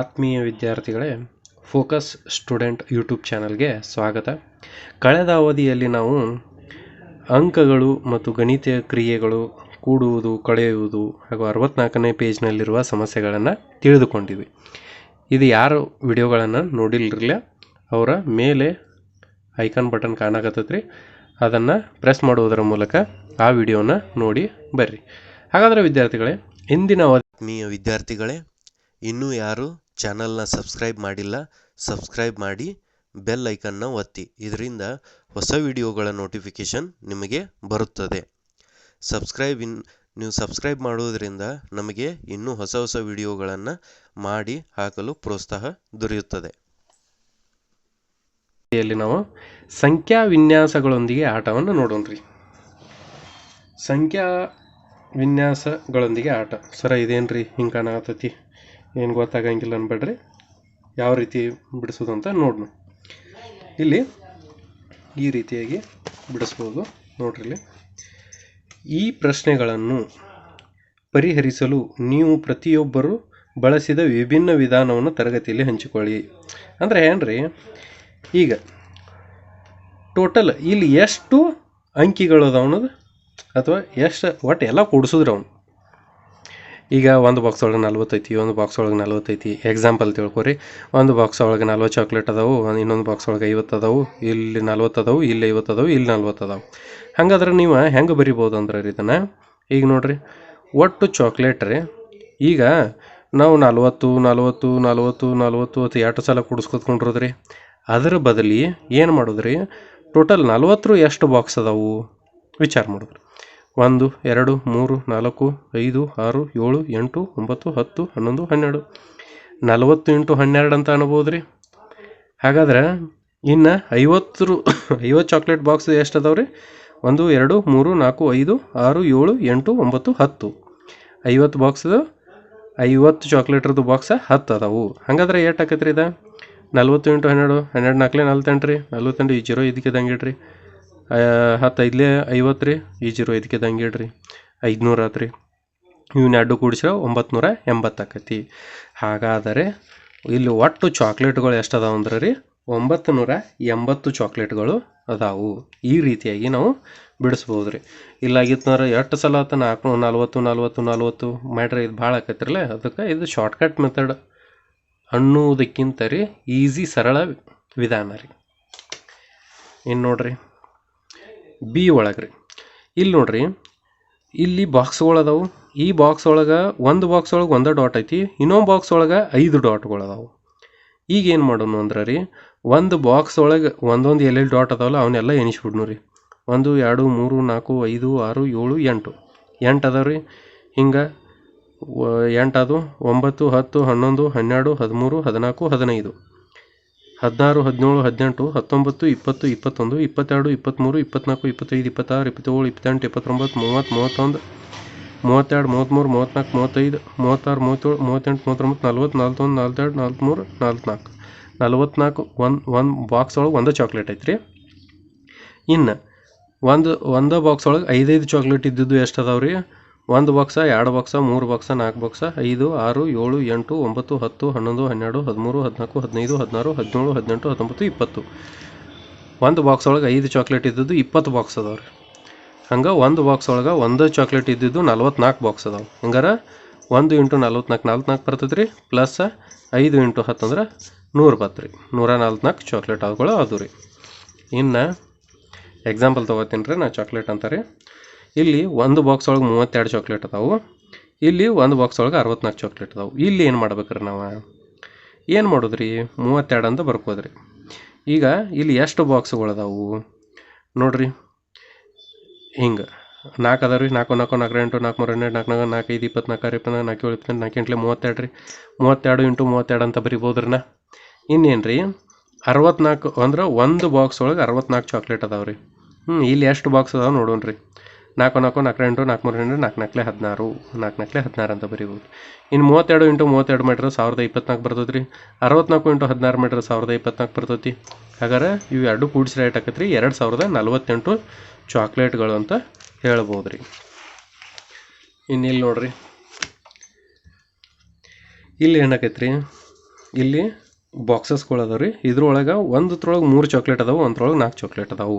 ಆತ್ಮೀಯ ವಿದ್ಯಾರ್ಥಿಗಳೇ, focus student YouTube ಚಾನಲ್ಗೆ ಸ್ವಾಗತ. ಕಳೆದ ಅವಧಿಯಲ್ಲಿ ನಾವು ಅಂಕಗಳು ಮತ್ತು ಗಣಿತೀಯ ಕ್ರಿಯೆಗಳು ಕೂಡುವುದು, ಕಳೆಯುವುದು ಹಾಗೂ ಅರವತ್ನಾಲ್ಕನೇ ಪೇಜ್ನಲ್ಲಿರುವ ಸಮಸ್ಯೆಗಳನ್ನು ತಿಳಿದುಕೊಂಡಿವಿ ಇದು ಯಾರು ವಿಡಿಯೋಗಳನ್ನು ನೋಡಿಲ್ರಿಲ್ಲ, ಅವರ ಮೇಲೆ ಐಕಾನ್ ಬಟನ್ ಕಾಣಕತ್ತೈತ್ರಿ, ಅದನ್ನು ಪ್ರೆಸ್ ಮಾಡುವುದರ ಮೂಲಕ ಆ ವಿಡಿಯೋನ ನೋಡಿ ಬರ್ರಿ. ಹಾಗಾದರೆ ವಿದ್ಯಾರ್ಥಿಗಳೇ, ಇಂದಿನ ಆತ್ಮೀಯ ವಿದ್ಯಾರ್ಥಿಗಳೇ, ಇನ್ನೂ ಯಾರು ಚಾನಲ್ನ ಸಬ್ಸ್ಕ್ರೈಬ್ ಮಾಡಿಲ್ಲ, ಸಬ್ಸ್ಕ್ರೈಬ್ ಮಾಡಿ ಬೆಲ್ ಐಕನ್ನ ಒತ್ತಿ. ಇದರಿಂದ ಹೊಸ ವಿಡಿಯೋಗಳ ನೋಟಿಫಿಕೇಷನ್ ನಿಮಗೆ ಬರುತ್ತದೆ. ಸಬ್ಸ್ಕ್ರೈಬ್ ಇನ್, ನೀವು ಸಬ್ಸ್ಕ್ರೈಬ್ ಮಾಡುವುದರಿಂದ ನಮಗೆ ಇನ್ನೂ ಹೊಸ ಹೊಸ ವಿಡಿಯೋಗಳನ್ನು ಮಾಡಿ ಹಾಕಲು ಪ್ರೋತ್ಸಾಹ ದೊರೆಯುತ್ತದೆ. ನಾವು ಸಂಖ್ಯಾ ವಿನ್ಯಾಸಗಳೊಂದಿಗೆ ಆಟವನ್ನು ನೋಡೋಣ್ರಿ. ಸಂಖ್ಯಾ ವಿನ್ಯಾಸಗಳೊಂದಿಗೆ ಆಟ. ಸರ, ಇದೇನ್ರಿ ಹಿಂಗೆ ಕಾಣಕತ್ತೈತಿ? ಏನು ಗೊತ್ತಾಗಂಗಿಲ್ಲ ಅನ್ಬೇಡ್ರಿ. ಯಾವ ರೀತಿ ಬಿಡಿಸೋದು ಅಂತ ನೋಡೋಣ ಇಲ್ಲಿ ಈ ರೀತಿಯಾಗಿ ಬಿಡಿಸ್ಬೋದು. ನೋಡ್ರಿ ಇಲ್ಲಿ. ಈ ಪ್ರಶ್ನೆಗಳನ್ನು ಪರಿಹರಿಸಲು ನೀವು ಪ್ರತಿಯೊಬ್ಬರು ಬಳಸಿದ ವಿಭಿನ್ನ ವಿಧಾನವನ್ನು ತರಗತಿಯಲ್ಲಿ ಹಂಚಿಕೊಳ್ಳಿ. ಅಂದರೆ ಏನ್ರಿ? ಈಗ ಟೋಟಲ್ ಇಲ್ಲಿ ಎಷ್ಟು ಅಂಕಿಗಳು ಅನ್ನೋದು? ಅಥವಾ ಎಷ್ಟು ಒಟ್ಟು ಎಲ್ಲ ಕೂಡಿಸಿದ್ರೆ ಅವನು. ಈಗ ಒಂದು ಬಾಕ್ಸ್ ಒಳಗೆ ನಲ್ವತ್ತೈತಿ, ಒಂದು ಬಾಕ್ಸ್ ಒಳಗೆ ನಲ್ವತ್ತೈತಿ. ಎಕ್ಸಾಂಪಲ್ ತಿಳ್ಕೊರಿ. ಒಂದು ಬಾಕ್ಸ್ ಒಳಗೆ ನಲ್ವತ್ತು ಚಾಕ್ಲೇಟ್ ಅದಾವು ಇನ್ನೊಂದು ಬಾಕ್ಸ್ ಒಳಗೆ ಐವತ್ತು ಅದಾವು, ಇಲ್ಲಿ ನಲ್ವತ್ತು ಅದಾವು, ಇಲ್ಲಿ ಐವತ್ತು ಅದಾವು, ಇಲ್ಲಿ ನಲ್ವತ್ತು ಅದಾವು. ಹಂಗಾದ್ರೆ ನೀವು ಹೆಂಗೆ ಬರಿಬೋದು ಅಂದ್ರೆ ಇದನ್ನು? ಈಗ ನೋಡಿರಿ, ಒಟ್ಟು ಚಾಕ್ಲೇಟ್ ರೀ, ಈಗ ನಾವು ನಲ್ವತ್ತು ನಲ್ವತ್ತು ನಲ್ವತ್ತು ನಲ್ವತ್ತು ಅಥವಾ ಎರಡು ಸಲ ಕುಡಿಸ್ಕೊತ್ಕೊಂಡ್ರದ್ರಿ? ಅದರ ಬದಲಿ ಏನು ಮಾಡೋದ್ರಿ? ಟೋಟಲ್ ನಲ್ವತ್ತರ ಎಷ್ಟು ಬಾಕ್ಸ್ ಅದಾವು? ವಿಚಾರ ಮಾಡಿದ್ರಿ. ಒಂದು, ಎರಡು, ಮೂರು, ನಾಲ್ಕು, ಐದು, ಆರು, ಏಳು, ಎಂಟು, ಒಂಬತ್ತು, ಹತ್ತು, ಹನ್ನೊಂದು, ಹನ್ನೆರಡು. ನಲವತ್ತು ಇಂಟು ಹನ್ನೆರಡು ಅಂತ ಅನ್ಬೋದು ರೀ ಹಾಗಾದ್ರೆ ಇನ್ನು ಐವತ್ತು ಐವತ್ತು ಚಾಕ್ಲೇಟ್ ಬಾಕ್ಸ್ ಎಷ್ಟು ಅದಾವೆ ರೀ ಒಂದು, ಎರಡು, ಮೂರು, ನಾಲ್ಕು, ಐದು, ಆರು, ಏಳು, ಎಂಟು, ಒಂಬತ್ತು, ಹತ್ತು. ಐವತ್ತು ಬಾಕ್ಸ್ದು ಐವತ್ತು ಚಾಕ್ಲೇಟ್ರದ್ದು ಬಾಕ್ಸ ಹತ್ತು ಅದಾವು. ಹಾಗಾದ್ರೆ ಎಷ್ಟು ಆಕೈತೆ ರೀ ಇದು? ನಲ್ವತ್ತು ಇಂಟು ಹನ್ನೆರಡು ಹನ್ನೆರಡು ನಾಲ್ಕಲೆ ನಲ್ವತ್ತೆಂಟು ರೀ. ನಲ್ವತ್ತೆಂಟು ಈ ಜೀರೋ ಇದಕ್ಕೆ ಇಡ್ರಿ ಹತ್ತು ಐದಲೇ ಐವತ್ತು ರೀ, ಈ ಜೀರೋ ಇದಕ್ಕೆ ಇಡ್ರಿ ಐದುನೂರು ಆತು ರೀ. ಇವನ್ನ ಎರಡು ಕೂಡಿಸ್ರೆ ಒಂಬತ್ತು ನೂರ ಎಂಬತ್ತು ಆಕೈತಿ. ಹಾಗಾದರೆ ಇಲ್ಲಿ ಒಟ್ಟು ಚಾಕ್ಲೇಟ್ಗಳು ಎಷ್ಟು ಅದಾವ ಅಂದ್ರೆ ರೀ ಒಂಬತ್ತು ನೂರ ಎಂಬತ್ತು ಚಾಕ್ಲೇಟ್ಗಳು ಅದಾವು. ಈ ರೀತಿಯಾಗಿ ನಾವು ಬಿಡಿಸ್ಬೋದು ರೀ. ಇಲ್ಲಾಗಿತ್ತಂದ್ರೆ ಎಷ್ಟು ಸಲ ಆತ? ನಾಲ್ಕು, ನಲ್ವತ್ತು ನಲ್ವತ್ತು ನಲ್ವತ್ತು ಮಾಡ್ರೆ ಇದು ಭಾಳ ಆಕೈತ್ರಲ್ಲ ಅದಕ್ಕೆ ಇದು ಶಾರ್ಟ್ಕಟ್ ಮೆಥಡ್ ಅನ್ನುವುದಕ್ಕಿಂತ ರೀ ಈಸಿ ಸರಳ ವಿಧಾನ ರೀ. ಇನ್ನು ನೋಡ್ರಿ. ಬಿ ಒಳಗೆ ರೀ. ಇಲ್ಲಿ ನೋಡ್ರಿ, ಇಲ್ಲಿ ಬಾಕ್ಸ್ಗಳದಾವು ಈ ಬಾಕ್ಸ್ ಒಳಗೆ ಒಂದು ಬಾಕ್ಸ್ ಒಳಗೆ ಒಂದೇ ಡಾಟ್ ಐತಿ, ಇನ್ನೊಂದು ಬಾಕ್ಸ್ ಒಳಗೆ ಐದು ಡಾಟ್ಗಳು ಅದಾವು. ಈಗ ಏನು ಮಾಡೋಣ ಅಂದ್ರೆ ರೀ, ಒಂದು ಬಾಕ್ಸ್ ಒಳಗೆ ಒಂದೊಂದು ಎಲ್ಲೆಲ್ಲಿ ಡಾಟ್ ಅದಾವಲ್ಲ ಅವನ್ನೆಲ್ಲ ಎಣಿಸ್ಬಿಡ್ನು ರೀ. ಒಂದು, ಎರಡು, ಮೂರು, ನಾಲ್ಕು, ಐದು, ಆರು, ಏಳು, ಎಂಟು. ಎಂಟು ಅದಾವ ರೀ. ಹಿಂಗೆ ಎಂಟು ಅದು, ಒಂಬತ್ತು, ಹತ್ತು, ಹನ್ನೊಂದು, ಹನ್ನೆರಡು, ಹದಿಮೂರು, ಹದಿನಾಲ್ಕು, ಹದಿನೈದು. ಹದಿನಾರು, ಹದಿನೇಳು, ಹದಿನೆಂಟು, ಹತ್ತೊಂಬತ್ತು, ಇಪ್ಪತ್ತು, ಇಪ್ಪತ್ತೊಂದು, ಇಪ್ಪತ್ತೆರಡು ಇಪ್ಪತ್ತ್ಮೂರು ಇಪ್ಪತ್ತ್ನಾಲ್ಕು ಇಪ್ಪತ್ತೈದು, ಇಪ್ಪತ್ತಾರು, ಇಪ್ಪತ್ತೇಳು, ಇಪ್ಪತ್ತೆಂಟು, ಇಪ್ಪತ್ತೊಂಬತ್ತು, ಮೂವತ್ತು, ಮೂವತ್ತೊಂದು, ಮೂವತ್ತೆರಡು, ಮೂವತ್ತ್ಮೂರು, ಮೂವತ್ತ್ನಾಲ್ಕು, ಮೂವತ್ತೈದು, ಮೂವತ್ತಾರು, ಮೂವತ್ತೇಳು, ಮೂವತ್ತೆಂಟು, ಮೂವತ್ತೊಂಬತ್ತು, ನಲ್ವತ್ತು ನಲ್ವತ್ತೊಂದು ನಲ್ವತ್ತೆರಡು, ನಲ್ವತ್ತ್ಮೂರು ನಲ್ವತ್ನಾಲ್ಕು ನಲ್ವತ್ನಾಲ್ಕು ಒಂದು ಒಂದು ಬಾಕ್ಸ್ ಒಳಗೆ ಒಂದು ಚಾಕ್ಲೇಟ್ ಐತ್ರಿ. ಇನ್ನು ಒಂದು ಒಂದು ಬಾಕ್ಸ್ ಒಳಗೆ ಐದೈದು ಚಾಕ್ಲೇಟ್ ಇದ್ದಿದ್ದು ಎಷ್ಟು ಅದಾವೆ ರೀ ಒಂದು ಬಾಕ್ಸ ಎರಡು ಬಾಕ್ಸ ಮೂರು ಬಾಕ್ಸ ನಾಲ್ಕು ಬಾಕ್ಸ ಐದು, ಆರು, ಏಳು, ಎಂಟು, ಒಂಬತ್ತು, ಹತ್ತು, ಹನ್ನೊಂದು, ಹನ್ನೆರಡು, ಹದಿಮೂರು, ಹದಿನಾಲ್ಕು, ಹದಿನೈದು, ಹದಿನಾರು, ಹದಿನೇಳು, ಹದಿನೆಂಟು, ಹತ್ತೊಂಬತ್ತು, ಇಪ್ಪತ್ತು. ಒಂದು ಬಾಕ್ಸ್ ಒಳಗೆ ಐದು ಚಾಕ್ಲೇಟ್ ಇದ್ದಿದ್ದು ಇಪ್ಪತ್ತು ಬಾಕ್ಸ್ ಅದಾವೆ ರೀ ಹಂಗೆ ಒಂದು ಬಾಕ್ಸ್ ಒಳಗೆ ಒಂದು ಚಾಕ್ಲೇಟ್ ಇದ್ದಿದ್ದು ನಲ್ವತ್ನಾಲ್ಕು ಬಾಕ್ಸ್ ಅದಾವೆ. ಹಂಗಾರೆ ಒಂದು ಇಂಟು ನಲ್ವತ್ನಾಲ್ಕು ನಾಲ್ಕು ಬರ್ತದೆ ರೀ ಪ್ಲಸ್ ಐದು ಇಂಟು ಹತ್ತು ಅಂದ್ರೆ ನೂರು ಬತ್ತು ರೀ ನೂರ ನಾಲ್ಕು ಚಾಕ್ಲೇಟ್ ಅವುಗಳು ಅದು ರೀ. ಇನ್ನು ಎಕ್ಸಾಂಪಲ್ ತೊಗೋತೀನಿ ರೀ ನಾ ಚಾಕ್ಲೇಟ್ ಅಂತಾರೆ. ಇಲ್ಲಿ ಒಂದು ಬಾಕ್ಸ್ ಒಳಗೆ ಮೂವತ್ತೆರಡು ಚಾಕ್ಲೇಟ್ ಅದಾವು. ಇಲ್ಲಿ ಒಂದು ಬಾಕ್ಸ್ ಒಳಗೆ ಅರವತ್ನಾಲ್ಕು ಚಾಕ್ಲೇಟ್ ಅದಾವು. ಇಲ್ಲಿ ಏನು ಮಾಡ್ಬೇಕ್ರಿ ನಾವು? ಏನು ಮಾಡೋದು ಮೂವತ್ತೆರಡು ಅಂತ ಬರ್ಕೋದ್ರಿ. ಈಗ ಇಲ್ಲಿ ಎಷ್ಟು ಬಾಕ್ಸ್ಗಳು ಅದಾವು? ನೋಡ್ರಿ. ಹಿಂಗೆ. ನಾಲ್ಕು ಅದಾವ ರೀ. ನಾಲ್ಕು ನಾಲ್ಕು ನಾಲ್ಕು, ಎಂಟು, ನಾಲ್ಕು, ಮೂರು, ಹನ್ನೆರಡು, ನಾಲ್ಕು ನಾಲ್ಕು ನಾಲ್ಕು ಐದು, ಇಪ್ಪತ್ನಾಲ್ಕು ನಾಲ್ಕು, ಏಳು ಇಪ್ಪತ್ತು ನಾಲ್ಕು ಎಂಟ್ಲೆ ಮೂವತ್ತೆರಡು ರೀ. ಮೂವತ್ತೆರಡು ಇಂಟು ಮೂವತ್ತೆರಡು ಅಂತ ಬರಿಬೋದು ರೀ ನಾ. ಇನ್ನೇನು ರೀ? ಅರವತ್ನಾಲ್ಕು ಅಂದ್ರೆ ಒಂದು ಬಾಕ್ಸ್ ಒಳಗೆ ಅರವತ್ನಾಲ್ಕು ಚಾಕ್ಲೇಟ್ ಅದಾವೆ ರೀ. ಹ್ಞೂ ಇಲ್ಲಿ ಎಷ್ಟು ಬಾಕ್ಸ್ ಅದಾವೆ ನೋಡೋಣ ರೀ ನಾಲ್ಕು ನಾಲ್ಕು ನಾಲ್ಕು, ಎಂಟು, ನಾಲ್ಕು, ಮೂರು, ಎಂಟು, ನಾಲ್ಕು ನಾಲ್ಕಲೆ ಹದಿನಾರು, ನಾಲ್ಕು ನಾಲ್ಕಲೆ ಹದಿನಾರು ಅಂತ ಬರೀಬೋದು. ಇನ್ನು ಮೂವತ್ತೆರಡು ಇಂಟು ಮೂವತ್ತೆರಡು ಮೀಟ್ರ್ ಸಾವಿರದ ಇಪ್ಪತ್ನಾಲ್ಕು ಬರ್ತದೆ ರೀ ಅರವತ್ನಾಲ್ಕು ಇಂಟು ಹದಿನಾರು ಮೀಟ್ರ್ ಸಾವಿರದ ಇಪ್ಪತ್ನಾಲ್ಕು ಬರ್ತೈತಿ. ಹಾಗಾದ್ರೆ ಇವು ಎರಡು ಕೂಡಿಸಿ ರೇಟ್ ಆಕೈತೆ ರೀ ಎರಡು ಸಾವಿರದ ನಲ್ವತ್ತೆಂಟು ಚಾಕ್ಲೇಟ್ಗಳು ಅಂತ ಹೇಳ್ಬೋದು ರೀ ಇನ್ನು ಇಲ್ಲಿ ನೋಡ್ರಿ. ಇಲ್ಲಿ ಏನಾಕೈತೆ ರೀ ಇಲ್ಲಿ ಬಾಕ್ಸಸ್ಗಳು ಅದಾವೆ ರೀ ಇದ್ರೊಳಗೆ ಒಂದ್ರೊಳಗೆ ಮೂರು ಚಾಕ್ಲೇಟ್ ಅದಾವೆ ಒಂದ್ರೊಳಗೆ ನಾಲ್ಕು ಚಾಕ್ಲೇಟ್ ಅದಾವು.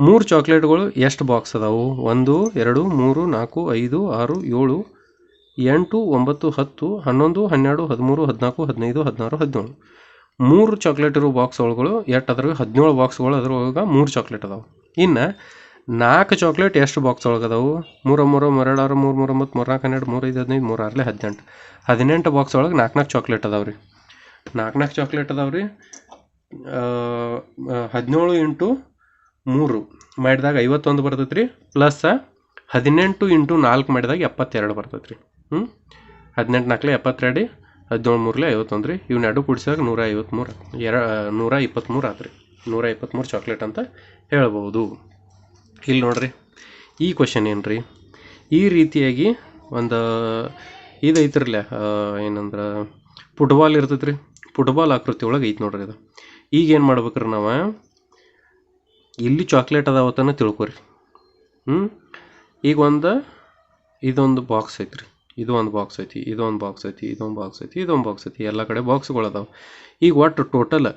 ಮೂರು ಚಾಕ್ಲೇಟ್ಗಳು ಎಷ್ಟು ಬಾಕ್ಸ್ ಅದಾವು? ಒಂದು, ಎರಡು, ಮೂರು, ನಾಲ್ಕು, ಐದು, ಆರು, ಏಳು, ಎಂಟು, ಒಂಬತ್ತು, ಹತ್ತು, ಹನ್ನೊಂದು, ಹನ್ನೆರಡು, ಹದಿಮೂರು, ಹದಿನಾಲ್ಕು, ಹದಿನೈದು, ಹದಿನಾರು, ಹದಿನೇಳು. ಮೂರು ಚಾಕ್ಲೇಟ್ ಇರೋ ಬಾಕ್ಸ್ ಒಳಗಳು ಎಷ್ಟು ಅದ್ರಾಗ? ಹದಿನೇಳು ಬಾಕ್ಸ್ಗಳು ಅದ್ರೊಳಗೆ ಮೂರು ಚಾಕ್ಲೇಟ್ ಅದಾವೆ. ಇನ್ನು ನಾಲ್ಕು ಚಾಕ್ಲೇಟ್ ಎಷ್ಟು ಬಾಕ್ಸ್ ಒಳಗೆ ಅದಾವು? ಮೂರ, ಮೂರು ಮೂರೆರಡು ಆರು, ಮೂರು ಮೂರು ಒಂಬತ್ತು ಮೂರು ನಾಲ್ಕು ಹನ್ನೆರಡು, ಮೂರು, ಐದು, ಹದಿನೈದು, ಮೂರು, ಆರಲೆ ಹದಿನೆಂಟು. ಹದಿನೆಂಟು ಬಾಕ್ಸ್ ಒಳಗೆ ನಾಲ್ಕು ನಾಲ್ಕು ಚಾಕ್ಲೇಟ್ ಅದಾವೆ ರೀ. ನಾಲ್ಕು ನಾಲ್ಕು ಚಾಕ್ಲೇಟ್ ಅದಾವೆ ರೀ. ಹದಿನೇಳು ಇಂಟು ಮೂರು ಮಾಡಿದಾಗ ಐವತ್ತೊಂದು ಬರ್ತೈತೆ ರೀ ಪ್ಲಸ್ ಹದಿನೆಂಟು ಇಂಟು ನಾಲ್ಕು ಮಾಡಿದಾಗ ಎಪ್ಪತ್ತೆರಡು ಬರ್ತೈತೆ ರೀ ಹ್ಞೂ ಹದಿನೆಂಟು ನಾಲ್ಕಲೆ ಎಪ್ಪತ್ತೆರಡು, ಹದಿನೇಳು ಮೂರಲೆ ಐವತ್ತೊಂದು ರೀ. ಇವ್ನ ಎರಡು ಕೂಡಿಸಿದಾಗ ನೂರ ಐವತ್ತ್ಮೂರು ಎರ, ನೂರ ಇಪ್ಪತ್ತ್ಮೂರು ಆತು ನೂರ ಇಪ್ಪತ್ತ್ಮೂರು ಚಾಕ್ಲೇಟ್ ಅಂತ ಹೇಳ್ಬೋದು. ಇಲ್ಲಿ ನೋಡ್ರಿ, ಈ ಕ್ವಶನ್ ಏನು ರೀ ಈ ರೀತಿಯಾಗಿ ಒಂದು ಇದು ಐತ್ರಲ್ಲ ಏನಂದ್ರೆ ಫುಟ್ಬಾಲ್ ಇರ್ತೈತೆ ರೀ ಫುಟ್ಬಾಲ್ ಆಕೃತಿ ಒಳಗೆ ಐತೆ ನೋಡ್ರಿ ಇದು. ಈಗೇನು ಮಾಡ್ಬೇಕ್ರಿ ನಾವು? ಇಲ್ಲಿ ಚಾಕ್ಲೇಟ್ ಅದಾವತನ ತಿಳ್ಕೊರಿ. ಹ್ಞೂ ಈಗ ಒಂದು, ಇದೊಂದು ಬಾಕ್ಸ್ ಐತ್ರಿ. ಇದು ಒಂದು ಬಾಕ್ಸ್ ಐತಿ, ಇದೊಂದು ಬಾಕ್ಸ್ ಐತಿ, ಇದೊಂದು ಬಾಕ್ಸ್ ಐತಿ, ಇದೊಂದು ಬಾಕ್ಸ್ ಐತಿ. ಎಲ್ಲ ಕಡೆ ಬಾಕ್ಸ್ಗಳು ಅದಾವೆ. ಈಗ ಒಟ್ಟು ಟೋಟಲ್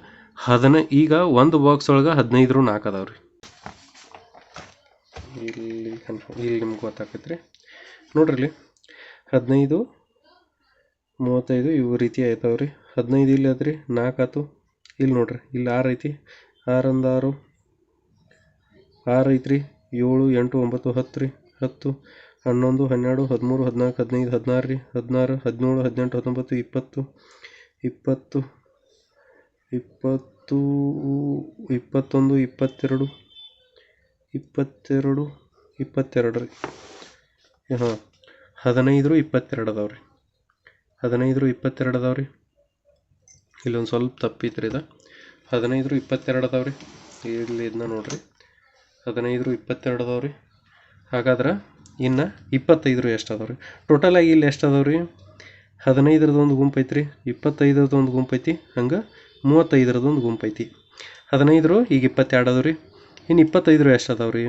ಹದಿನೈ, ಈಗ ಒಂದು ಬಾಕ್ಸ್ ಒಳಗೆ ಹದಿನೈದು ನಾಲ್ಕು ಅದಾವೆ ರೀ ಇಲ್ಲಿ ಕನ್ಫರ್ಮ್ ಇಲ್ಲಿ ನಿಮ್ಗೆ ಗೊತ್ತಾಕೈತೆ ರೀ ನೋಡ್ರಿ ಹದಿನೈದು, ಮೂವತ್ತೈದು ಇವು ರೀತಿ ಆಯ್ತಾವೆ ರೀ ಹದಿನೈದು ಇಲ್ಲಿ ಅದ್ರಿ ನಾಲ್ಕು ಆತು. ಇಲ್ಲಿ ನೋಡ್ರಿ, ಇಲ್ಲಿ ಆರು ಐತಿ. ಆರೊಂದು ಆರು ಆರು ಐತ್ರಿ ಏಳು, ಎಂಟು, ಒಂಬತ್ತು ಹತ್ತು ರೀ ಹತ್ತು, ಹನ್ನೊಂದು, ಹನ್ನೆರಡು, ಹದಿಮೂರು, ಹದಿನಾಲ್ಕು, ಹದಿನೈದು, ಹದಿನಾರು ರೀ, ಹದಿನಾರು, ಹದಿನೇಳು, ಹದಿನೆಂಟು, ಹತ್ತೊಂಬತ್ತು, ಇಪ್ಪತ್ತು ಇಪ್ಪತ್ತು ಇಪ್ಪತ್ತು, ಇಪ್ಪತ್ತೊಂದು, ಇಪ್ಪತ್ತೆರಡು ಇಪ್ಪತ್ತೆರಡು ಇಪ್ಪತ್ತೆರಡು ರೀ. ಹಾಂ, ಹದಿನೈದು, ಇಪ್ಪತ್ತೆರಡು ಅದಾವೆ ರೀ. ಹದಿನೈದು, ಇಪ್ಪತ್ತೆರಡು ಅದಾವೆ ರೀ. ಇಲ್ಲೊಂದು ಸ್ವಲ್ಪ ತಪ್ಪಿತ್ರಿ ಇದು. ಹದಿನೈದು, ಇಪ್ಪತ್ತೆರಡು ಅದಾವೆ ರೀ. ಇಲ್ಲಿ ಇದನ್ನ ನೋಡ್ರಿ. ಹದಿನೈದು, ಇಪ್ಪತ್ತೆರಡು ಅದಾವೆ ರೀ ಹಾಗಾದ್ರೆ ಇನ್ನು ಇಪ್ಪತ್ತೈದರು ಎಷ್ಟು ಅದಾವೆ ರೀ ಟೋಟಲಾಗಿ ಇಲ್ಲಿ ಎಷ್ಟು ಅದಾವೆ ರೀ ಹದಿನೈದರದ್ದು ಒಂದು ಗುಂಪು ಐತ್ರಿ. ಇಪ್ಪತ್ತೈದರದ್ದು ಒಂದು ಗುಂಪು ಐತಿ. ಹಂಗೆ ಮೂವತ್ತೈದರದ್ದು ಒಂದು ಗುಂಪು ಐತಿ. ಹದಿನೈದರು, ಈಗ ಇಪ್ಪತ್ತೆರಡು ಅದಾವೆ ರೀ ಇನ್ನು ಇಪ್ಪತ್ತೈದರು ಎಷ್ಟು ಅದಾವೆ ರೀ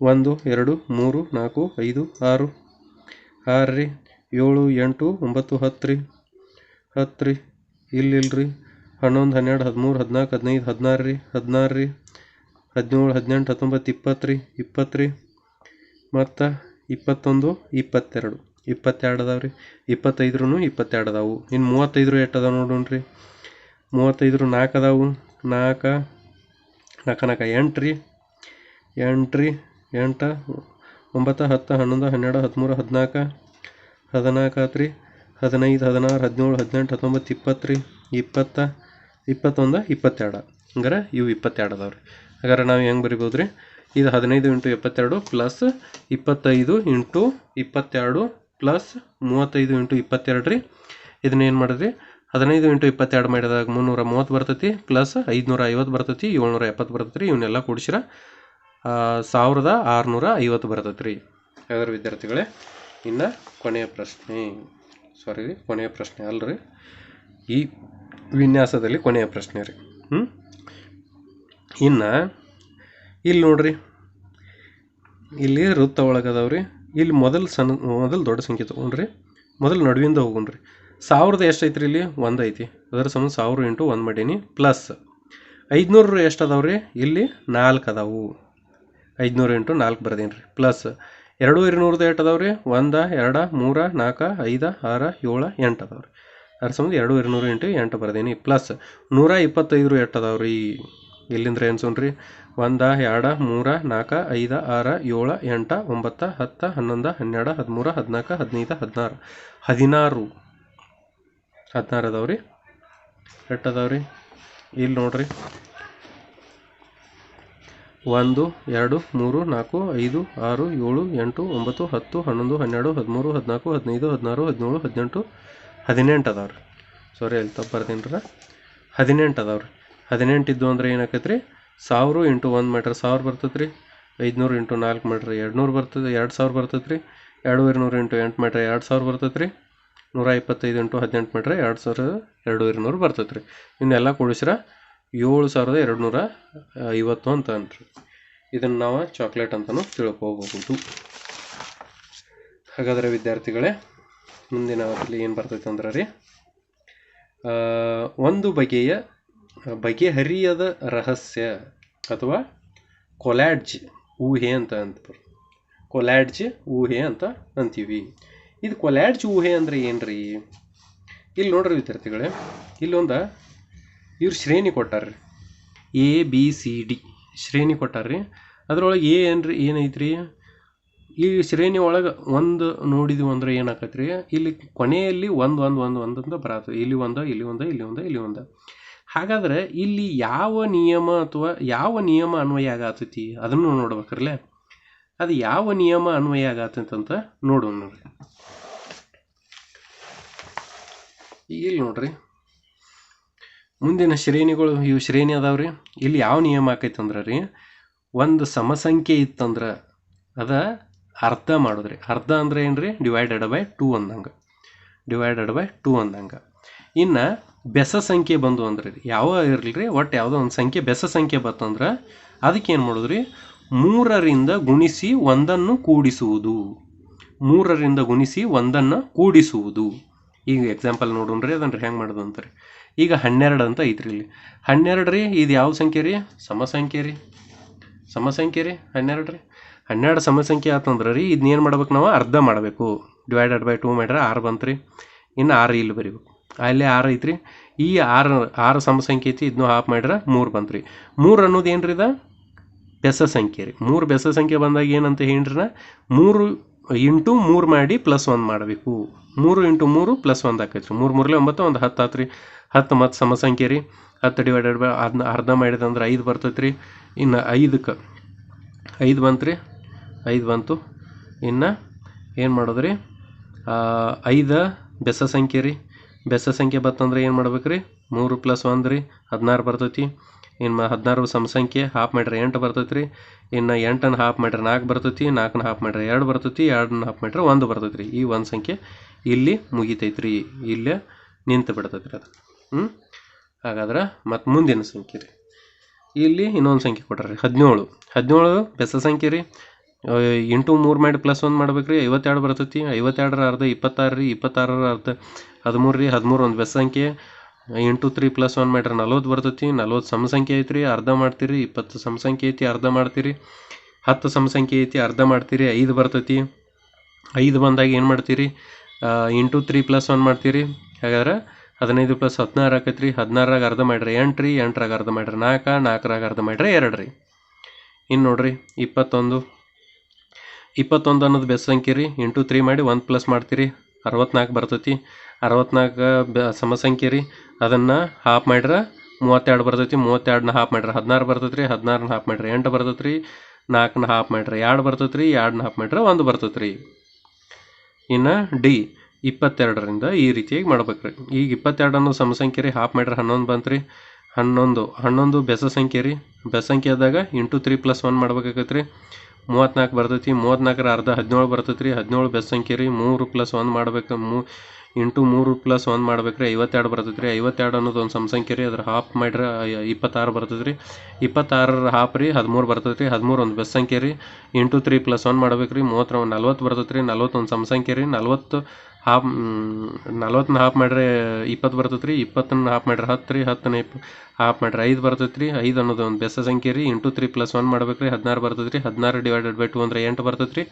ಒಂದು, ಎರಡು, ಮೂರು, ನಾಲ್ಕು, ಐದು, ಆರು. ಆರು ರೀ. ಏಳು, ಎಂಟು, ಒಂಬತ್ತು, ಹತ್ತು ರೀ. ಹತ್ತು ರೀ. ಇಲ್ಲಿ ಇಲ್ರಿ. ಹನ್ನೊಂದು, ಹನ್ನೆರಡು, ಹದಿಮೂರು ಹದಿನಾಲ್ಕು ಹದಿನೈದು, ಹದಿನಾರು ರೀ. ಹದಿನಾರು ರೀ. ಹದಿನೇಳು, ಹದಿನೆಂಟು, ಹತ್ತೊಂಬತ್ತು, ಇಪ್ಪತ್ತು ರೀ ಇಪ್ಪತ್ತು ರೀ ಮತ್ತು ಇಪ್ಪತ್ತೊಂದು, ಇಪ್ಪತ್ತೆರಡು. ಇಪ್ಪತ್ತೆರಡು ಅದಾವೆ ರೀ ಇಪ್ಪತ್ತೈದ್ರೂ ಇಪ್ಪತ್ತೆರಡು ಅದಾವು ಇನ್ನು ಮೂವತ್ತೈದರು ಎಷ್ಟು ಅದಾವೆ ನೋಡೋಣ್ರಿ ಮೂವತ್ತೈದರು ನಾಲ್ಕು ಅದಾವು ನಾಲ್ಕು ನಾಲ್ಕು ನಾಲ್ಕು ಎಂಟು ರೀ ಎಂಟು ರೀ ಎಂಟು ಒಂಬತ್ತು, ಹತ್ತು, ಹನ್ನೊಂದು, ಹನ್ನೆರಡು, ಹದಿಮೂರು, ಹದಿನಾಲ್ಕು ಹದಿನಾಲ್ಕು ಆತು ರೀ ಹದಿನೈದು, ಹದಿನಾರು, ಹದಿನೇಳು, ಹದಿನೆಂಟು, ಹತ್ತೊಂಬತ್ತು, ಇಪ್ಪತ್ತು ರೀ ಇಪ್ಪತ್ತ, ಇಪ್ಪತ್ತೊಂದು, ಇಪ್ಪತ್ತೆರಡು. ಹಂಗಾರೆ ಇವು ಇಪ್ಪತ್ತೆರಡು ಅದಾವೆ ರೀ ಹಾಗಾದ್ರೆ ನಾವು ಹೆಂಗೆ ಬರಿಬೋದು ರೀ ಇದು ಹದಿನೈದು ಇಂಟು ಎಪ್ಪತ್ತೆರಡು ಪ್ಲಸ್ ಇಪ್ಪತ್ತೈದು ಇಂಟು ಇಪ್ಪತ್ತೆರಡು ಪ್ಲಸ್ ಮೂವತ್ತೈದು ಇಂಟು ಇಪ್ಪತ್ತೆರಡು ರೀ. ಇದನ್ನ ಏನು ಮಾಡಿದ್ರಿ? ಹದಿನೈದು ಇಂಟು ಇಪ್ಪತ್ತೆರಡು ಮಾಡಿದಾಗ ಮುನ್ನೂರ ಮೂವತ್ತು ಬರ್ತೈತಿ ಪ್ಲಸ್ ಐದುನೂರ ಐವತ್ತು ಬರ್ತೈತಿ, ಏಳ್ನೂರ ಎಪ್ಪತ್ತು ಬರ್ತೈತಿ ರೀ. ಇವನ್ನೆಲ್ಲ ಕೂಡಿಸಿರ ಸಾವಿರದ ಆರುನೂರ ಐವತ್ತು ಬರ್ತೈತಿ ರೀ. ಹಾಗಾದ್ರೆ ವಿದ್ಯಾರ್ಥಿಗಳೇ, ಇನ್ನು ಕೊನೆಯ ಪ್ರಶ್ನೆ ಸಾರಿ ಕೊನೆಯ ಪ್ರಶ್ನೆ ರೀ ಈ ವಿನ್ಯಾಸದಲ್ಲಿ ಕೊನೆಯ ಪ್ರಶ್ನೆ ರೀ. ಹ್ಞೂ ಇನ್ನು ಇಲ್ಲಿ ನೋಡ್ರಿ. ಇಲ್ಲಿ ವೃತ್ತ ಒಳಗೆ ಅದಾವೆ ರೀ ಇಲ್ಲಿ ಮೊದಲು ಸಣ್ಣ ಮೊದಲು ದೊಡ್ಡ ಸಂಖ್ಯೆ ತೊಗೊಂಡ್ರಿ. ಮೊದಲು ನಡುವಿಂದ ಹೋಗೋಣ್ರಿ ಸಾವಿರದ ಎಷ್ಟು ಐತ್ರಿ ಇಲ್ಲಿ? ಒಂದು ಐತಿ. ಅದರ ಸಮ ಸಾವಿರ ಇಂಟು ಒಂದು ಮಾಡೀನಿ. ಪ್ಲಸ್ ಐದುನೂರು ಎಷ್ಟು ಅದಾವ್ರಿ? ಇಲ್ಲಿ ನಾಲ್ಕು ಅದಾವು. ಐದುನೂರು ಇಂಟು ನಾಲ್ಕು ಬರ್ದೀನಿ ರೀ ಪ್ಲಸ್ ಎರಡು ಇರುನೂರದ ಎಷ್ಟು ಅದಾವ್ರಿ? ಒಂದು, ಎರಡು, ಮೂರ ನಾಲ್ಕು ಐದು, ಆರು, ಏಳು, ಎಂಟು ಅದಾವ್ರಿ. ಅದ್ರ ಸಂಬಂಧ ಎರಡು ಇರುನೂರು ಇಂಟು ಎಂಟು ಬರ್ದೀನಿ. ಪ್ಲಸ್ ನೂರ ಇಪ್ಪತ್ತೈದು ಎಷ್ಟು ಅದಾವ್ರಿ? ಇಲ್ಲಿಂದ್ರ ಎನ್ಸೋಣ್ರಿ ಒಂದ, ಎರಡು, ಮೂರ ನಾಲ್ಕು ಐದು, ಆರು, ಏಳು, ಎಂಟು, ಒಂಬತ್ತು, ಹತ್ತು, ಹನ್ನೊಂದು, ಹನ್ನೆರಡು, ಹದಿಮೂರು ಹದಿನಾಲ್ಕು ಹದಿನೈದು, ಹದಿನಾರು. ಹದಿನಾರು. ಹದಿನಾರು ಅದಾವ್ರಿ? ಎಷ್ಟು ರೀ ಇಲ್ಲಿ ನೋಡ್ರಿ. ಒಂದು, ಎರಡು, ಮೂರು ನಾಲ್ಕು ಐದು, ಆರು, ಏಳು, ಎಂಟು, ಒಂಬತ್ತು, ಹತ್ತು, ಹನ್ನೊಂದು, ಹನ್ನೆರಡು, ಹದಿಮೂರು ಹದಿನಾಲ್ಕು ಹದಿನೈದು, ಹದಿನಾರು, ಹದಿನೇಳು, ಹದಿನೆಂಟು ಹದಿನೆಂಟು ಅದಾವ್ರಿ. ಸಾರಿ ಅಲ್ಲಿ ತಪ್ಪು ಬರ್ತೀನಿ ರೀ ಹದಿನೆಂಟು ಅದಾವ್ರಿ. ಹದಿನೆಂಟು ಇದ್ದು ಅಂದ್ರೆ ಏನಾಕೈತೆ ರೀ ಸಾವಿರ ಇಂಟು ಒಂದು ಮೀಟ್ರ್ ಸಾವಿರ ಬರ್ತೈತೆ ರೀ ಐದುನೂರು ಇಂಟು ನಾಲ್ಕು ಮೀಟ್ರ್ ಎರಡು ನೂರು ಬರ್ತದೆ ಎರಡು ಸಾವಿರ ಬರ್ತೈತೆ ರೀ ಎರಡೂವರೆ ನೂರು ಇಂಟು ಎಂಟು ಮೀಟ್ರ್ ಎರಡು ಸಾವಿರ ಬರ್ತೈತೆ ರೀ ನೂರ ಇಪ್ಪತ್ತೈದು ಇಂಟು ಹದಿನೆಂಟು ಮೀಟ್ರ್ ಎರಡು ಸಾವಿರದ ಎರಡೂವರೆ ನೂರು ಬರ್ತೈತೆ ರೀ ಇನ್ನೆಲ್ಲ ಕೂಡಿಸ್ರ ಏಳು ಸಾವಿರದ ಎರಡು ನೂರ ಐವತ್ತು ಅಂತ ಅನ್ರಿ ಇದನ್ನು ನಾವು ಚಾಕ್ಲೇಟ್ ಅಂತಲೂ ತಿಳ್ಕೋಬಹುದು. ಹಾಗಾದರೆ ವಿದ್ಯಾರ್ಥಿಗಳೇ, ಮುಂದಿನ ಅವತ್ತಲ್ಲಿ ಏನು ಬರ್ತೈತೆ ಅಂದ್ರೆ ರೀ ಒಂದು ಬಗೆಯ ಬಗೆಹರಿಯದ ರಹಸ್ಯ ಅಥವಾ ಕೊಲ್ಯಾಡ್ಜ್ ಊಹೆ ಅಂತ ಅಂತ ಕೊಲ್ಯಾಡ್ಜ್ ಊಹೆ ಅಂತ ಅಂತೀವಿ. ಇದು ಕೊಲ್ಯಾಡ್ಜ್ ಊಹೆ ಅಂದರೆ ಏನ್ರಿ? ಇಲ್ಲಿ ನೋಡ್ರಿ ವಿದ್ಯಾರ್ಥಿಗಳೇ, ಇಲ್ಲೊಂದು ಇವ್ರು ಶ್ರೇಣಿ ಕೊಟ್ಟಾರ್ರಿ. ಎ, ಬಿ, ಸಿ, ಡಿ ಶ್ರೇಣಿ ಕೊಟ್ಟಾರ್ರಿ. ಅದರೊಳಗೆ ಎ ಏನ್ರಿ ಏನೈತ್ರಿ ಈ ಶ್ರೇಣಿ ಒಳಗೆ ಒಂದು ನೋಡಿದ್ವಿ ಅಂದ್ರೆ ಏನಾಕತ್ರಿ ಇಲ್ಲಿ ಕೊನೆಯಲ್ಲಿ ಒಂದು ಒಂದು ಒಂದು ಒಂದು ಅಂತ ಬರತ್ತೆ ಇಲ್ಲಿ ಒಂದು ಇಲ್ಲಿ ಒಂದು ಇಲ್ಲಿ ಒಂದು ಇಲ್ಲಿ ಒಂದು. ಹಾಗಾದ್ರೆ ಇಲ್ಲಿ ಯಾವ ನಿಯಮ ಅಥವಾ ಯಾವ ನಿಯಮ ಅನ್ವಯ ಆಗತೈತಿ? ಅದನ್ನು ನೋಡ್ಬೇಕ್ರಲ್ಲೇ? ಅದು ಯಾವ ನಿಯಮ ಅನ್ವಯ ಆಗತ್ತಂತ ನೋಡೋಣ ನೋಡ್ರಿ. ಇಲ್ಲಿ ನೋಡ್ರಿ. ಮುಂದಿನ ಶ್ರೇಣಿಗಳು, ಇವು ಶ್ರೇಣಿ ಅದಾವ್ರಿ. ಇಲ್ಲಿ ಯಾವ ನಿಯಮ ಆಕೈತೆ ಅಂದ್ರೆ ರೀ? ಒಂದು ಸಮಸಂಖ್ಯೆ ಇತ್ತಂದ್ರೆ ಅದ ಅರ್ಧ ಮಾಡೋದ್ರಿ. ಅರ್ಧ ಅಂದ್ರೆ ಏನ್ರಿ? ಡಿವೈಡೆಡ್ ಬೈ ಟೂ ಅಂದಂಗೆ. ಡಿವೈಡೆಡ್ ಬೈ ಟೂ ಅಂದಂಗೆ. ಇನ್ನು ಬೆಸ ಸಂಖ್ಯೆ ಬಂದು ಅಂದ್ರೆ ರೀ, ಯಾವ ಇರಲಿ ರೀ ಒಟ್ಟು ಯಾವುದೋ ಒಂದು ಸಂಖ್ಯೆ, ಬೆಸ ಸಂಖ್ಯೆ ಬಂತಂದ್ರೆ ಅದಕ್ಕೆ ಏನು ಮಾಡೋದ್ರಿ? ಮೂರರಿಂದ ಗುಣಿಸಿ ಒಂದನ್ನು ಕೂಡಿಸುವುದು. ಮೂರರಿಂದ ಗುಣಿಸಿ ಒಂದನ್ನು ಕೂಡಿಸುವುದು. ಈಗ ಎಕ್ಸಾಂಪಲ್ ನೋಡೋಣ ರೀ, ಅದನ್ನ ಹೆಂಗೆ ಮಾಡೋದು ಅಂತಾರೆ ಈಗ ಹನ್ನೆರಡು ಅಂತ ಐತ್ರಿ ಇಲ್ಲಿ. ಹನ್ನೆರಡು ರೀ, ಇದು ಯಾವ ಸಂಖ್ಯೆ ರೀ? ಸಮಸಂಖ್ಯೆ ರೀ. ಸಮಸಂಖ್ಯೆ ರೀ, ಹನ್ನೆರಡು ರೀ. ಹನ್ನೆರಡು ಸಮಸಂಖ್ಯೆ ಆತಂದ್ರೆ ರೀ ಇದನ್ನೇನು ಮಾಡ್ಬೇಕು ನಾವು? ಅರ್ಧ ಮಾಡಬೇಕು. ಡಿವೈಡೆಡ್ ಬೈ ಟೂ ಮಾಡ್ರೆ ಆರು ಬಂತು ರೀ ಇನ್ನು ಆರು ಇಲ್ಲಿ ಬರಿಬೇಕು. ಅಲ್ಲೇ ಆರು ಐತ್ರಿ. ಈ ಆರು ಆರು ಸಮಸಂಖ್ಯೆ ಐತಿ ಇದನ್ನು ಹಾಫ್ ಮಾಡ್ರೆ ಮೂರು ಬಂತು ರೀ ಮೂರು ಅನ್ನೋದು ಏನು ರೀ ಇದು? ಬೆಸ ಸಂಖ್ಯೆ ರೀ. ಮೂರು ಬೆಸ ಸಂಖ್ಯೆ ಬಂದಾಗ ಏನಂತ ಹೇಳ್ರಿ ಮೂರು ಇಂಟು ಮೂರು ಮಾಡಿ ಪ್ಲಸ್ ಒಂದು ಮಾಡಬೇಕು. ಮೂರು ಇಂಟು ಮೂರು ಪ್ಲಸ್ ಒಂದು ಆಕೈತೆ ರೀ ಮೂರು ಮೂರಲೆ ಒಂಬತ್ತು, ಒಂದು ಹತ್ತು ಆತು ರೀ ಹತ್ತು ಮತ್ತು ಸಮಸಂಖ್ಯೆ ರೀ. ಹತ್ತು ಡಿವೈಡೆಡ್ ಬೈ ಅದನ್ನ ಅರ್ಧ ಮಾಡಿದಂದ್ರೆ ಐದು ಬರ್ತೈತೆ ರೀ ಇನ್ನು ಐದಕ್ಕೆ ಐದು ಬಂತು ರೀ ಐದು ಬಂತು. ಇನ್ನು ಏನು ಮಾಡೋದು ರೀ ಐದು ಬೆಸ ಸಂಖ್ಯೆ ರೀ. ಬೆಸ ಸಂಖ್ಯೆ ಬತ್ತಂದ್ರೆ ಏನು ಮಾಡ್ಬೇಕು ರೀ ಮೂರು ಪ್ಲಸ್ ಒಂದು ರೀ, ಹದಿನಾರು ಬರ್ತೈತಿ. ಇನ್ನು ಹದಿನಾರು ಸಮಸಂಖ್ಯೆ ಹಾಫ್ ಮಾಡ್ರೆ ಎಂಟು ಬರ್ತೈತಿ ರೀ ಇನ್ನು ಎಂಟನ್ನು ಹಾಫ್ ಮಾಡ್ರೆ ನಾಲ್ಕು ಬರ್ತೈತಿ ನಾಲ್ಕನ್ನ ಹಾಫ್ ಮಾಡ್ರೆ ಎರಡು ಬರ್ತೈತಿ ಎರಡನ್ನ ಹಾಫ್ ಮಾಡ್ರೆ ಒಂದು ಬರ್ತೈತಿ ರೀ ಈ ಒಂದು ಸಂಖ್ಯೆ ಇಲ್ಲಿ ಮುಗಿತೈತಿ ರೀ ಇಲ್ಲೇ ನಿಂತು ಬಿಡ್ತೈತಿ ರೀ ಅದು. ಹ್ಞೂ ಹಾಗಾದ್ರೆ ಮತ್ತು ಮುಂದಿನ ಸಂಖ್ಯೆ ರೀ. ಇಲ್ಲಿ ಇನ್ನೊಂದು ಸಂಖ್ಯೆ ಕೊಡ್ರಿ ಹದಿನೇಳು ಹದಿನೇಳು ಬೆಸ ಸಂಖ್ಯೆ ರೀ. ಇಂಟು ಮೂರು ಮಾಡಿ ಪ್ಲಸ್ ಒಂದು ಮಾಡ್ಬೇಕು ರೀ ಐವತ್ತೆರಡು ಬರ್ತೈತಿ, ಐವತ್ತೆರಡರ ಅರ್ಧ ಇಪ್ಪತ್ತಾರು ರೀ ಇಪ್ಪತ್ತಾರರ ಅರ್ಧ ಹದಿಮೂರು ರೀ ಹದಿಮೂರು ಒಂದು ಬೆಸ ಸಂಖ್ಯೆ ಇಂಟು ತ್ರೀ ಪ್ಲಸ್ ಒನ್ ಮಾಡಿರಿ ನಲ್ವತ್ತು ಬರ್ತೈತಿ, ನಲ್ವತ್ತು ಸಮಸಂಖ್ಯೆ ಐತ್ರಿ, ಅರ್ಧ ಮಾಡ್ತೀರಿ, ಇಪ್ಪತ್ತು ಸಮಸಂಖ್ಯೆ ಐತಿ, ಅರ್ಧ ಮಾಡ್ತೀರಿ, ಹತ್ತು ಸಮಸಂಖ್ಯೆ ಐತಿ, ಅರ್ಧ ಮಾಡ್ತೀರಿ, ಐದು ಬರ್ತೈತಿ. ಐದು ಬಂದಾಗ ಏನು ಮಾಡ್ತೀರಿ? ಇಂಟು ತ್ರೀ ಪ್ಲಸ್ ಒನ್ ಮಾಡ್ತೀರಿ, ಹಾಗಾದ್ರೆ ಹದಿನೈದು ಪ್ಲಸ್ ಹದಿನಾರು ಆಕೈತ್ರಿ ರೀ ಹದಿನಾರಾಗ ಅರ್ಧ ಮಾಡಿರಿ ಎಂಟು ರೀ ಎಂಟರಾಗ ಅರ್ಧ ಮಾಡಿರಿ ನಾಲ್ಕು, ನಾಲ್ಕರಾಗ ಅರ್ಧ ಮಾಡಿರಿ ಎರಡು ರೀ ಇನ್ನು ನೋಡಿರಿ, ಇಪ್ಪತ್ತೊಂದು. ಇಪ್ಪತ್ತೊಂದು ಅನ್ನೋದು ಬೆಸ್ ಸಂಖ್ಯೆ ರೀ. ಇಂಟು ತ್ರೀ ಮಾಡಿ ಒಂದು ಪ್ಲಸ್ ಮಾಡ್ತೀರಿ. ಅರವತ್ನಾಲ್ಕು ಬರ್ತೈತಿ. ಅರವತ್ನಾಲ್ಕು ಬೆ ಸಮಸಂಖ್ಯೆ ರೀ. ಅದನ್ನು ಹಾಫ್ ಮಾಡ್ರೆ ಮೂವತ್ತೆರಡು ಬರ್ತೈತಿ. ಮೂವತ್ತೆರಡನ್ನ ಹಾಫ್ ಮಾಡ್ರೆ ಹದಿನಾರು ಬರ್ತೈತಿ ರೀ ಹದಿನಾರನ್ನ ಹಾಫ್ ಮಾಡ್ರೆ ಎಂಟು ಬರ್ತೈತಿ ರೀ ನಾಲ್ಕನ್ನ ಹಾಫ್ ಮಾಡ್ರೆ ಎರಡು ಬರ್ತೈತಿ ರೀ ಎರಡನ್ನ ಹಾಫ್ ಮಾಡ್ರೆ ಒಂದು ಬರ್ತೈತಿ ರೀ ಇನ್ನು ಡಿ ಇಪ್ಪತ್ತೆರಡರಿಂದ ಈ ರೀತಿಯಾಗಿ ಮಾಡ್ಬೇಕು ರೀ ಈಗ ಇಪ್ಪತ್ತೆರಡು ಅನ್ನೋ ಸಮಸಂಖ್ಯೆ ರೀ. ಹಾಫ್ ಮಾಡ್ರೆ ಹನ್ನೊಂದು ಬಂತು ರೀ ಹನ್ನೊಂದು ಹನ್ನೊಂದು ಬೆಸ ಸಂಖ್ಯೆ ರೀ. ಬೆಸ ಸಂಖ್ಯೆ ಆದಾಗ ಇಂಟು ತ್ರೀ ಪ್ಲಸ್ ಒನ್ ಮಾಡ್ಬೇಕಾಗತ್ತೆ ರೀ ಮೂವತ್ತ್ನಾಲ್ಕು ಬರ್ತೈತಿ, ಮೂವತ್ತ್ನಾಲ್ಕರ ಅರ್ಧ ಹದಿನೇಳು ಬರ್ತೈತಿ ರೀ ಹದಿನೇಳು ಬೆಸ್ ಸಂಖ್ಯೆ ರೀ. ಮೂರು ಪ್ಲಸ್ ಒಂದು ಮಾಡ್ಬೇಕು, ಮೂ ಇಂಟು ಮೂರು ಪ್ಲಸ್ ಒಂದು ಮಾಡ್ಬೇಕು ರೀ ಐವತ್ತೆರಡು ಬರ್ತೈತಿ ರೀ ಐವತ್ತೆರಡು ಅನ್ನೋದು ಒಂದು ಸಮಸಂಖ್ಯೆ ರೀ, ಅದ್ರ ಹಾಫ್ ಮಾಡ್ರೆ ಇಪ್ಪತ್ತಾರು ಬರ್ತೈತಿ ರೀ ಇಪ್ಪತ್ತಾರರ ಹಾಫ್ ರೀ, ಹದಿಮೂರು ಬರ್ತೈತಿ ರೀ ಹದಿಮೂರು ಒಂದು ಬೆಸ್ ಸಂಖ್ಯೆ ರೀ. ಇಂಟು ತ್ರೀ ಪ್ಲಸ್ ಒನ್ ಮಾಡ್ಬೇಕು ರೀ ಮೂವತ್ತರ ನಲ್ವತ್ತು ಬರ್ತೈತಿ ರೀ ನಲ್ವತ್ತೊಂದು ಸಮಸಂಖ್ಯೆ ರೀ. ನಲ್ವತ್ತು ಹಾಫ್ ನಲ್ವತ್ತನ್ನ ಹಾಫ್ ಮಾಡ್ರೆ ಇಪ್ಪತ್ತು ಬರ್ತೈತೆ ರೀ ಇಪ್ಪತ್ತನ್ನ ಹಾಫ್ ಮಾಡ್ರೆ ಹತ್ತು ರೀ ಹತ್ತನ್ನ ಇಪ್ ಹಾಫ್ ಮಾಡ್ರೆ ಐದು ಬರ್ತೈತೆ ರೀ ಐದು ಅನ್ನೋದು ಒಂದು ಬೆಸ ಸಂಖ್ಯೆ ರೀ ಇಂಟು ತ್ರೀ ಪ್ಲಸ್ ಒನ್ ಮಾಡ್ಬೇಕು ರೀ ಹದಿನಾರು ಬರ್ತೈತೆ ರೀ ಹದಿನಾರು ಡಿವೈಡೆಡ್ ಬೈ ಟು ಅಂದ್ರೆ ಎಂಟು ಬರ್ತೈತೆ ರೀ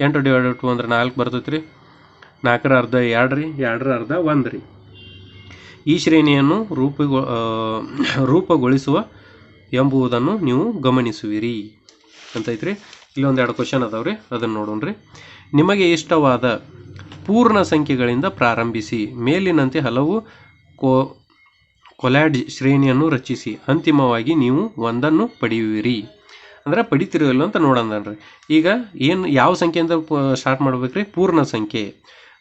ಎಂಟು ಡಿವೈಡೆಡ್ ಟು ಅಂದ್ರೆ ನಾಲ್ಕು ಬರ್ತೈತೆ ರೀ ನಾಲ್ಕರ ಅರ್ಧ ಎರಡು ರೀ, ಎರಡರ ಅರ್ಧ ಒಂದು ರೀ. ಈ ಶ್ರೇಣಿಯನ್ನು ರೂಪಗೊ ರೂಪಗೊಳಿಸುವ ಎಂಬುವುದನ್ನು ಎಂಬುದನ್ನು ನೀವು ಗಮನಿಸುವಿರಿ. ಅಂತೈತ್ರಿ ಇಲ್ಲೊಂದು ಎರಡು ಕ್ವಶನ್ ರೀ ಅದನ್ನು ನೋಡೋಣ್ರಿ. ನಿಮಗೆ ಇಷ್ಟವಾದ ಪೂರ್ಣ ಸಂಖ್ಯೆಗಳಿಂದ ಪ್ರಾರಂಭಿಸಿ, ಮೇಲಿನಂತೆ ಹಲವು ಕೋ, ಕೊಲ್ಯಾಡ್ ಶ್ರೇಣಿಯನ್ನು ರಚಿಸಿ, ಅಂತಿಮವಾಗಿ ನೀವು ಒಂದನ್ನು ಪಡೆಯುವಿರಿ. ಅಂದ್ರೆ ಪಡಿತಿರೋಲ್ಲ ಅಂತ ನೋಡೋಣ ಈಗ ಏನು, ಯಾವ ಸಂಖ್ಯೆಯಿಂದ ಸ್ಟಾರ್ಟ್ ಮಾಡ್ಬೇಕ್ರಿ? ಪೂರ್ಣ ಸಂಖ್ಯೆ.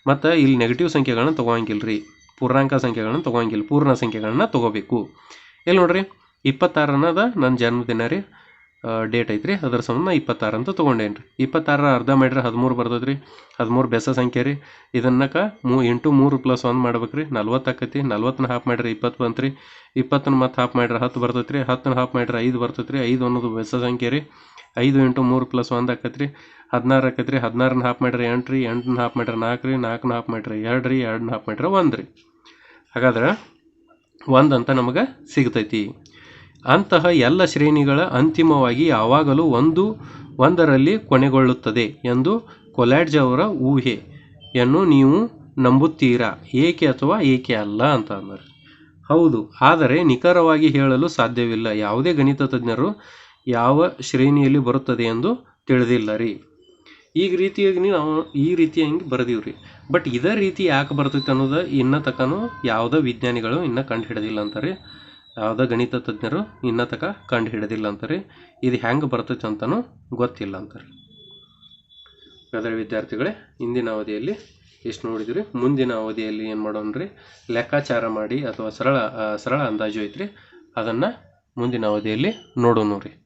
ಮತ್ತು ಇಲ್ಲಿ ನೆಗೆಟಿವ್ ಸಂಖ್ಯೆಗಳನ್ನ ತೊಗೋಂಗಿಲ್ಲ ರೀ ಪೂರ್ಣಾಂಕ ಸಂಖ್ಯೆಗಳನ್ನ ತೊಗೊಂಗಿಲ್ಲ. ಪೂರ್ಣ ಸಂಖ್ಯೆಗಳನ್ನ ತೊಗೋಬೇಕು. ಇಲ್ಲಿ ನೋಡ್ರಿ? ಇಪ್ಪತ್ತಾರನದ ನನ್ನ ಜನ್ಮದಿನ ರೀ. ಡೇಟ್ ಐತ್ರಿ. ಅದ್ರ ಸಂಬಂಧ ಇಪ್ಪತ್ತಾರು ಅಂತ ತೊಗೊಂಡೇನಿ ರೀ ಇಪ್ಪತ್ತಾರರ ಅರ್ಧ ಮಾಡ್ರೆ ಹದಿಮೂರು ಬರ್ತೈತೆ ರೀ ಹದಿಮೂರು ಬೆಸ ಸಂಖ್ಯೆ ರೀ. ಇದನ್ನಕ ಮೂ ಎಂಟು ಮೂರು ಪ್ಲಸ್ ಒಂದು ಮಾಡ್ಬೇಕು ರೀ ನಲ್ವತ್ತು ಆಕೈತಿ ನಲ್ವತ್ತನ್ನ ಹಾಫ್ ಮಾಡ್ರೆ ಇಪ್ಪತ್ತು ಬಂತು ರೀ ಇಪ್ಪತ್ತನ್ನ ಮತ್ತು ಹಾಫ್ ಮಾಡ್ರೆ ಹತ್ತು ಬರ್ತೈತೆ ರೀ ಹತ್ತನ್ನ ಹಾಫ್ ಮಾಡ್ರೆ ಐದು ಬರ್ತೈತೆ ರೀ ಐದು ಅನ್ನೋದು ಬೆಸ ಸಂಖ್ಯೆ ರೀ. ಐದು ಎಂಟು ಮೂರು ಪ್ಲಸ್ ಒಂದು ಆಕೈತೆ ರೀ ಹದಿನಾರು ಆಕೈತೆ ರೀ ಹದಿನಾರನ್ನ ಹಾಫ್ ಮಾಡ್ರೆ ಎಂಟು ರೀ. ಎಂಟನ್ನ ಹಾಫ್ ಮಾಡ್ರೆ ನಾಲ್ಕು ರೀ. ನಾಲ್ಕನ್ನ ಹಾಫ್ ಮಾಡ್ರೆ ಎರಡು ರೀ. ಎರಡನ್ನ ಹಾಫ್ ಮಾಡ್ರೆ ಒಂದು ರೀ. ಹಾಗಾದ್ರೆ ಒಂದು ಅಂತ ನಮಗೆ ಸಿಗ್ತೈತಿ. ಅಂತಹ ಎಲ್ಲ ಶ್ರೇಣಿಗಳ ಅಂತಿಮವಾಗಿ ಯಾವಾಗಲೂ ಒಂದು, ಒಂದರಲ್ಲಿ ಕೊನೆಗೊಳ್ಳುತ್ತದೆ ಎಂದು ಕೊಲ್ಯಾಡ್ಜ್ ಅವರ ಊಹೆಯನ್ನು ನೀವು ನಂಬುತ್ತೀರಾ? ಏಕೆ ಅಥವಾ ಏಕೆ ಅಲ್ಲ ಅಂತ ಅಂದರು. ಹೌದು, ಆದರೆ ನಿಖರವಾಗಿ ಹೇಳಲು ಸಾಧ್ಯವಿಲ್ಲ. ಯಾವುದೇ ಗಣಿತ ತಜ್ಞರು ಯಾವ ಶ್ರೇಣಿಯಲ್ಲಿ ಬರುತ್ತದೆ ಎಂದು ತಿಳಿದಿಲ್ಲ ರೀ. ಈಗ ರೀತಿಯಾಗಿ ನಾವು ಈ ರೀತಿಯಾಗಿ ಬರೆದೀವ್ರಿ. ಬಟ್ ಇದೇ ರೀತಿ ಯಾಕೆ ಬರ್ತೈತೆ ಅನ್ನೋದು ಇನ್ನ ತಕನೂ ಯಾವುದೇ ವಿಜ್ಞಾನಿಗಳು ಇನ್ನೂ ಕಂಡು ಹಿಡಿದಿಲ್ಲ ಅಂತಾರೆ ಯಾವುದೇ ಗಣಿತ ತಜ್ಞರು ಇನ್ನೂ ತನಕ ಕಂಡು ಹಿಡಿದಿಲ್ಲ ಅಂತಾರೆ. ಇದು ಹೆಂಗೆ ಬರ್ತೈತೆ ಅಂತಲೂ ಗೊತ್ತಿಲ್ಲ ಅಂತಾರೆ. ಅದರ ವಿದ್ಯಾರ್ಥಿಗಳೇ, ಇಂದಿನ ಅವಧಿಯಲ್ಲಿ ಎಷ್ಟು ನೋಡಿದ್ರಿ? ಮುಂದಿನ ಅವಧಿಯಲ್ಲಿ ಏನು ಮಾಡೋಣ ರೀ? ಲೆಕ್ಕಾಚಾರ ಮಾಡಿ ಅಥವಾ ಸರಳ ಸರಳ ಅಂದಾಜು ಐತ್ರಿ. ಅದನ್ನು ಮುಂದಿನ ಅವಧಿಯಲ್ಲಿ ನೋಡೋಣ ರೀ.